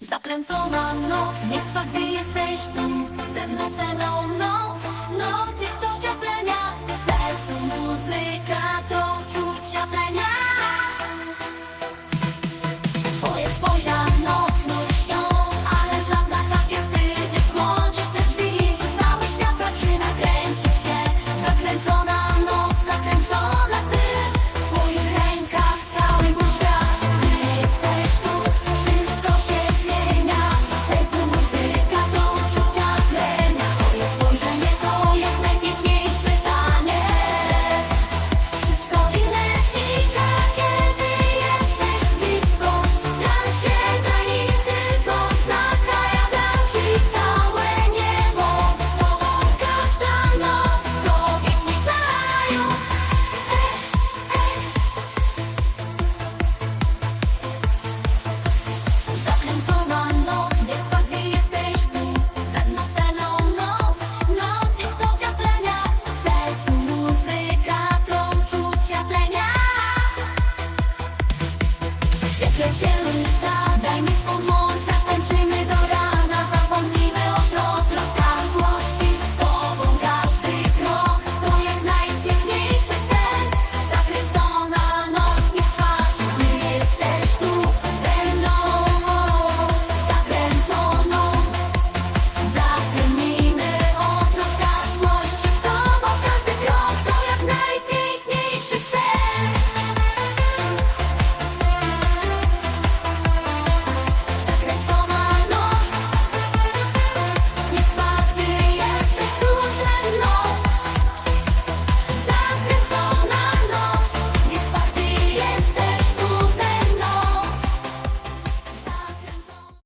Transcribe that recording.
Zakręcona noc, niech trwa, jesteś tu. Ze mną celą noc, no gdzie kto cię Świetle się łysa, daj mi swą